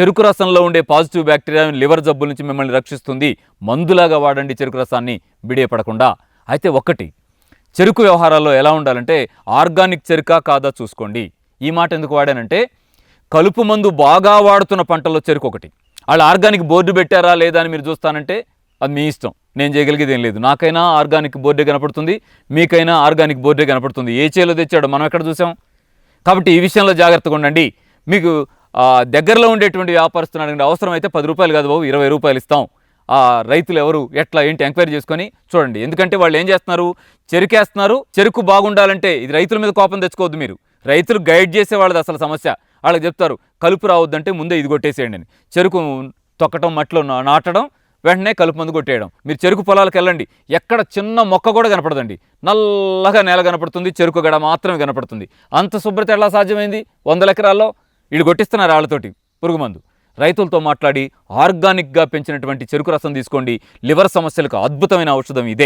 చెరుకు రసంలో ఉండే పాజిటివ్ బ్యాక్టీరియా లివర్ జబ్బుల నుంచి మిమ్మల్ని రక్షిస్తుంది. మందులాగా వాడండి చెరుకు రసాన్ని. బిడియపడకుండా అయితే ఒకటి చెరుకు వ్యవహారాల్లో ఎలా ఉండాలంటే ఆర్గానిక్ చెరుకా కాదా చూసుకోండి. ఈ మాట ఎందుకు వాడానంటే కలుపు మందు బాగా వాడుతున్న పంటల్లో చెరుకు ఒకటి. వాళ్ళు ఆర్గానిక్ బోర్డు పెట్టారా లేదా అని మీరు చూస్తానంటే అది మీ ఇష్టం. నేను చేయగలిగేది ఏం లేదు. నాకైనా ఆర్గానిక్ బోర్డే కనపడుతుంది. మీకైనా ఆర్గానిక్ బోర్డే కనపడుతుంది. ఏ చేలో తెచ్చాడో మనం ఎక్కడ చూసాం? కాబట్టి ఈ విషయంలో జాగ్రత్తగా ఉండండి. మీకు దగ్గరలో ఉండేటువంటి వ్యాపారస్తులు అడగండి. అవసరమైతే పది రూపాయలు కాదు బాబు ఇరవై రూపాయలు ఇస్తాం. ఆ రైతులు ఎవరు ఎట్లా ఏంటి ఎంక్వైరీ చేసుకొని చూడండి. ఎందుకంటే వాళ్ళు ఏం చేస్తున్నారు? చెరుకేస్తున్నారు. చెరుకు బాగుండాలంటే ఇది రైతుల మీద కోపం తెచ్చుకోవద్దు మీరు. రైతులు గైడ్ చేసే వాళ్ళది అసలు సమస్య. వాళ్ళకి చెప్తారు కలుపు రావద్దంటే ముందే ఇది కొట్టేసేయండి అని. చెరుకు తొక్కటం మట్టిలో నాటడం వెంటనే కలుపు మందు కొట్టేయడం. మీరు చెరుకు పొలాలకు వెళ్ళండి. ఎక్కడ చిన్న మొక్క కూడా కనపడదండి. నల్లగా నేల కనపడుతుంది చెరుకు గడ మాత్రమే కనపడుతుంది. అంత శుభ్రత ఎలా సాధ్యమైంది? వందల ఎకరాల్లో వీళ్ళు కొట్టిస్తున్నారు వాళ్ళతోటి పురుగు మందు రైతులతో మాట్లాడి ఆర్గానిక్గా పెంచినటువంటి చెరుకు రసం తీసుకోండి. లివర్ సమస్యలకు అద్భుతమైన ఔషధం ఇదే.